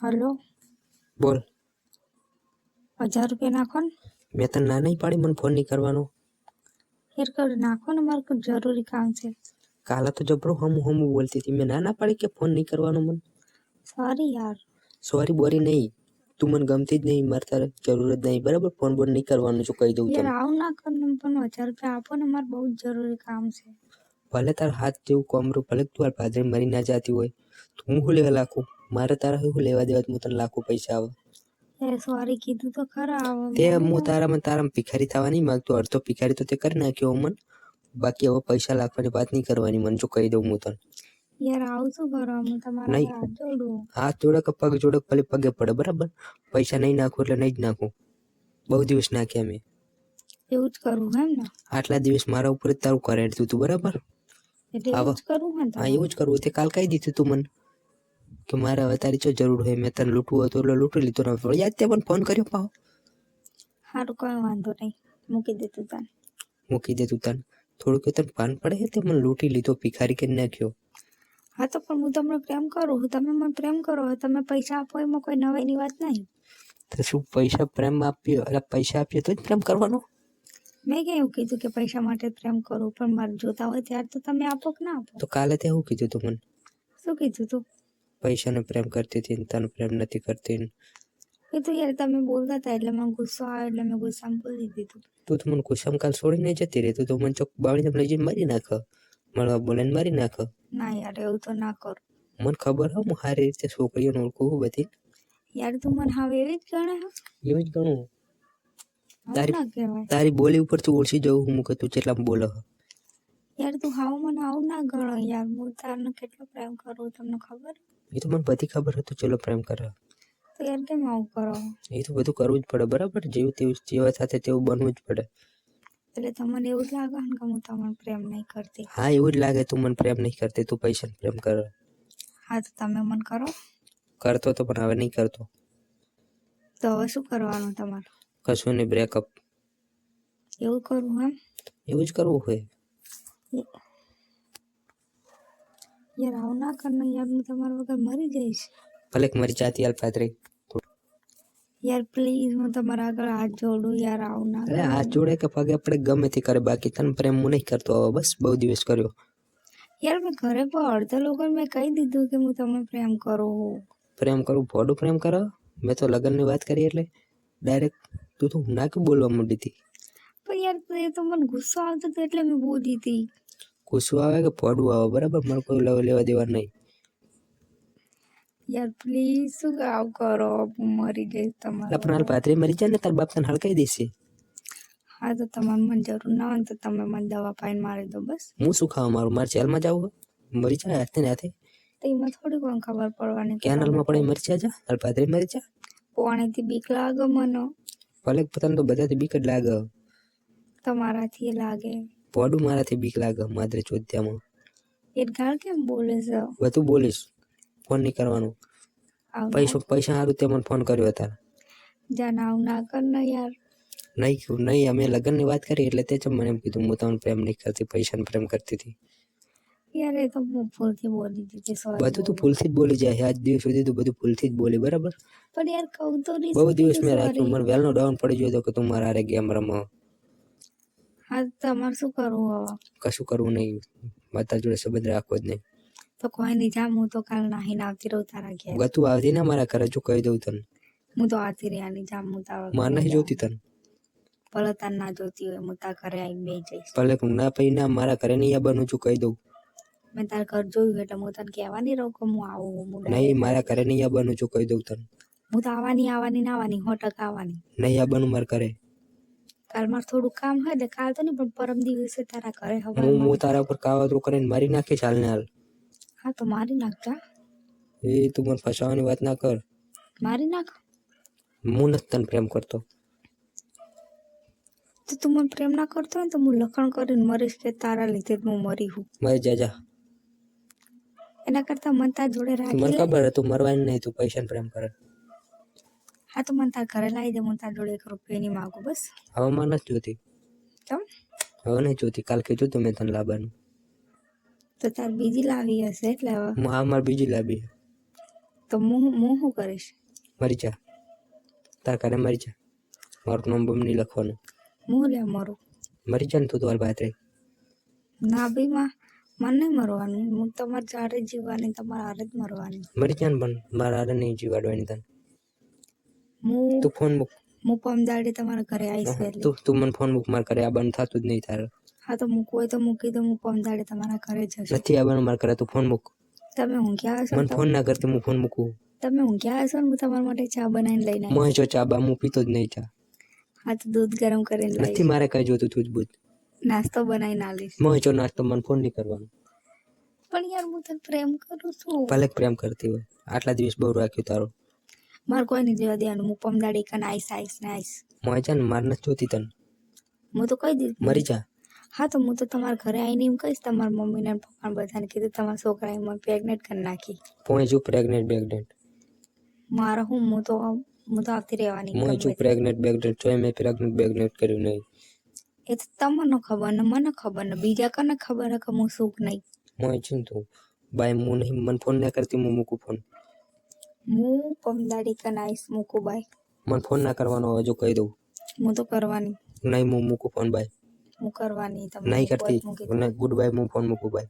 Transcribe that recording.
Hello. બોલ. હજાર રૂપિયા નાખો ને મેં તને ના નહીં પાડી મને ફોન નહીં કરવાનો. હેર કર નાખો ને મારે કોઈ જરૂરી કામ છે. કાલે તો જબરો હમું હમું બોલતી હતી. મેં ના ના પાડી કે ફોન નહીં કરવાનો મને? સોરી યાર. સોરી બોરી નહીં. તું મને ગમતી જ નહીં. મારે તારે જરૂર જ નહીં. બરાબર? ફોન બોન નહીં કરવાનું છું કહી દઉં યાર તને. આવું ના કર ને પણ હજાર રૂપિયા આપો ને મારે બહુ જ જરૂરી કામ છે. ભલે તાર હાથ જેવું કોમરું ભલે તું આ પાદરે મરી ના જાતી હોય. તો હું લેવા લાખું મારે તારા હું લેવા દેવા હું તને લાખો પૈસા આવે. સોરી કીધું તો ખરા તે હું તારામાં તારામાં ભિખારી થવા નહીં માંગતો અડધો ભિખારી તો તે કરી નાખ્યો મન બાકી હવે પૈસા લાખવાની વાત નહીં કરવાની મને જો કહી દઉં હું તને. યાર આવું શું કરો હું તમારા હાથ જોડું. હાથ જોડે પગ જોડે ભલે પગે પડે બરાબર? પૈસા નહીં નાખું એટલે નહીં જ નાખું. બહુ દિવસ નાખ્યા મેં. એવું જ કરવું એમ ને? આટલા દિવસ મારા ઉપર જ તારું કરેડતું તું બરાબર? એટલે એવું જ કરવું હા એવું જ કરવું તે કાલ કહી દીધું તું મને. કે મારે હવે તારી જો જરૂર હોય મેં તને લૂંટવું હતું એટલે લૂંટી લીધો ને યાદ તે મને ફોન કર્યો પાવ સારું કોઈ વાંધો નહીં. મૂકી દે તું તને. મૂકી દે તું તને. થોડુંક તને ભાન પડે તે મને લૂંટી લીધો ભિખારી કરી નાખ્યો હા તો પણ હું તમને પ્રેમ કરું છું. તમે મને પ્રેમ કરો તમે પૈસા આપો એમાં કોઈ નવાઈની વાત નહીં. તો શું પૈસા પ્રેમ આપ્યો? એટલે પૈસા આપીએ તો જ પ્રેમ કરવાનો? મેં ક્યાં એવું કીધું કે પૈસા માટે જ પ્રેમ કરું પણ મારે જોતા હોય ત્યારે તો તમે આપો કે ના આપો? તો કાલે તે શું કીધું તું મને? શું કીધું તું? પૈસાને પ્રેમ કરતી હતી તને પ્રેમ નથી કરતી. એ તો યાર તમે બોલતા હતા એટલે મને ગુસ્સો આવ્યો એટલે મેં ગુસ્સામાં બોલી દીધું. તું તો મને ગુસ્સામાં કાલ છોડીને જતી રહી. તું તો મને ચોક બાળીને લઈ જઈને મારી નાખ. મળવા બોલાને મારી નાખ. ના યાર એવું તો ના કર. મને ખબર હો હું સારી રીતે છોકરીઓને ઓળખું છું બધી. યાર તું મને હવે એવી જ ગણે હા? એવું જ ગણું. તારી- તારી બોલી ઉપર તું ઓળખી જવું હું કે તું કેટલા બોલો હો. યાર તું હાવ મને આવું ના ગણો યાર. હું તારને કેટલો પ્રેમ કરું તમને ખબર? એ તો મને બધી ખબર હતું ચલો પ્રેમ કરો. તો યાર કેમ આવું કરો? એ તો બધું કરવું જ પડે બરાબર? જેવું તેવું જેવા સાથે તેવું બનવું જ પડે. એટલે તમને એવું જ લાગે ને કે હું તમને પ્રેમ નહીં કરતી? હા એવું જ લાગે તું મને પ્રેમ નહીં કરતી તું પૈસાને પ્રેમ કર. હા તો તમે મને કરો? કરતો તો પણ હવે નહીં કરતો. તો હવે શું કરવાનું તમારે? કશું નહીં બ્રેકઅપ એવું કરવું એમ? એવું જ કરવું હોય. યાર આવું ના કર ને યાર હું તમારા વગર મરી જઈશ ભલે કે મારી જાતિ હાલ પાતરી યાર પ્લીઝ હું તમારા આગળ હાથ જોડું યાર આવું ના અરે કર હાથ જોડે કે પગે આપણે ગમે તે કરે બાકી તને પ્રેમ હું નહીં કરતો હવે બસ બહુ દિવસ કર્યો યાર મેં ઘરે પણ અડધા લોકોને મેં કહી દીધું કે હું તમને પ્રેમ કરું છું પ્રેમ કરું ફોડું પ્રેમ કરો મેં તો લગ્નની વાત કરી એટલે ડાયરેક્ટ તું તો ના કે બોલવા માંડી હતી પણ યાર એ તો મને ગુસ્સો આવતો હતો એટલે મેં બોલી હતી ગુસ્સો આવે કે પડવું આવે? બરાબર? મારે કોઈ લેવા લેવા દેવા નહીં. યાર પ્લીઝ શું આવું કરો? મરી ગઈ તમારા પણ હાલ તમારા મરી જાય ને તાર બાપ તને હળકાઈ દેશે. હા તો તમારે મને જરૂર ના હોય તો તમે મને દવા પાઈને મારી દો બસ. હું શું ખાવા મારું? મારે જેલમાં જવું મરી જાય હાથે ને હાથે. તો એમાં થોડી કોણ ખબર પડવાની કેનલમાં પડે મરી જા તાર પાત્રી મરી જા. પાણીથી બીક લાગે મને. ભલે પોતાને તો બધાથી બીક જ લાગે. તમારાથી લાગે. પોડું મારાથી બીક લાગે માદરે ચોદ્યામાં એ ગાળ કેમ બોલે છે? બધું બોલીશ. ફોન નહીં કરવાનું. પૈસો પૈસા સારું તે મને ફોન કર્યો હતા જાન આવું ના કર ને યાર. નહીં નહીં અમે લગ્નની વાત કરી એટલે તે જ મને એમ કીધું હું તમને પ્રેમ નહીં કરતી પૈસાને પ્રેમ કરતી હતી. યાર એ તો હું ભૂલથી બોલી દીધી સોરી બધું તું ભૂલથી જ બોલી જાય. આજ દિવસ સુધી તું બધું ભૂલથી જ બોલી બરાબર? પણ યાર કહું તો બહુ દિવસ મેં રાત મને વહેલનો ડાઉન પડી ગયો હતો કે તું મારા હારે ગેમ રમો હા તમારે શું કરવું હવે? કશું કરવું નહીં. માતા જોડે સંબંધ રાખવો જ નહીં. તો કોઈ નહીં જામ હું તો કાલ નાહીને આવતી રહું તારા ઘેર. ગતું આવતી ને મારા ઘરે જો કહી દઉં તને. હું તો આવતી રહ્યા જામ હું તારા માર નહીં જોતી તને. ભલે તાર ના જોતી હોય હું તારા ઘરે આવીને બેસી જઈશ. ભલે હું ના પછી ના મારા ઘરે નહીં બનું છું કહી દઉં. મેં તારા ઘર જોયું એટલે હું તને કહેવા નહીં રહું કે હું આવું નહીં મારા ઘરે નહીં આવવાનું છું કહી દઉં તને. હું તો આવવાની આવવાની ના આવવાની સો ટકા આવવાની. નહીં આવવાનું મારા ઘરે. કાલ મારે થોડું કામ હોય એટલે કાલ તો નહીં પણ પરમ દિવસે તારા ઘરે હું હું તારા ઉપર કાવતરું કરીને મારી નાખીશ હાલ ને હાલ. હા તો મારી નાખતા? એ તું મને ફસાવાની વાત ના કર. મારી નાખ? હું નથી તને પ્રેમ કરતો. તો તું મને પ્રેમ ના કરતો ને તો હું લખણ કરીને મરીશ કે તારા લીધે હું મરી હું. મરી જા જા. એના કરતા મન તાર જોડે રાખી મને ખબર હતું મરવાની નહીં તું પૈસાને પ્રેમ કરે. હા તો મને તાર ઘરે લાવી દે હું તાર જોડે એક રૂપિયા નહીં માગું બસ. હવે મને નથી જોતી. કેમ? હવે નહીં જોતી. કાલ કીધું તું મેં તને લાવવાનું. તો તાર બીજી લાવી હશે એટલે હવે? હું આ બીજી લાવી. તો મું હું હું શું કરીશ? મરી જા તાર ઘરે મરી જા મારું નામ બમ નહીં લખવાનું. હું લે મારું? મરી જા ને તું તમારી ભાત રહી ના બી માં મને નહીં મરવાનું. હું તમારે જ જીવવાની તમારે હારે જ મરવાની. મરી જા ને પણ મારા હારે નહીં જીવાડવાની તને. હું તું ફોન મૂક હું દાડે તમારા ઘરે આવીશ એટલે તું તું મને ફોન મૂક માર કરે આ બંધ થતું જ નહીં તારે. હા તો મૂકવું હોય તો મૂકી દો હું દાડે તમારા ઘરે જશે નથી આવવાનું માર કરે તું ફોન મૂક તમે ઊંઘ્યા હશો મને ફોન ના કરતી હું ફોન મૂકું. તમે ઊંઘ્યા હશો ને હું તમારા માટે ચા બનાવીને લઈને આવીશ? મોય જો ચા બા હું પીતો જ નહીં ચા. હા તો દૂધ ગરમ કરીને નથી મારે કઈ જોતું તું જ બુધ. નાસ્તો બનાવીને આલીશ. લઈશ જો નાસ્તો મને ફોન નહીં કરવાનો. પણ યાર હું તને પ્રેમ કરું છું. ભલે પ્રેમ કરતી હોય. આટલા દિવસ બહુ રાખ્યું તારો. મારે કોઈ નહીં લેવા દેવાનું? હું પમદાડી કને આઈસ ને આવીશ મોય જા ને માર નથી જોતી તને. હું તો કહી દીધું. મરી જા. હા તો હું તો તમારા ઘરે આવીને એમ કહીશ તમારા મમ્મીને અને પપ્પાને બધાને કીધું તમારા છોકરાએ મને પ્રેગ્નેટ કરી નાખી. પોઈ જો પ્રેગ્નેટ બેગ્નેટ મારા હું હું તો હું તો આવતી રહેવાની મોય જો પ્રેગ્નેટ બેગ્નેટ જોઈ તો મેં પ્રેગ્નેટ બેગ્નેટ કર્યું નહીં. એ તો તમને ખબર ને મને ખબર ને બીજા કને ખબર હે કે હું સુખ નહીં? મોય છું તું. બાય હું નહીં મને ફોન ના કરતી હું મૂકું ફોન હું પમદાડી કને આવીશ મૂકું બાય મને ફોન ના કરવાનો હવે જો કહી દઉં. હું તો કરવાની. નહીં હું મૂકું ફોન બાય હું કરવાની નહીં કરતી. ગુડ બાય હું ફોન મૂકું બાય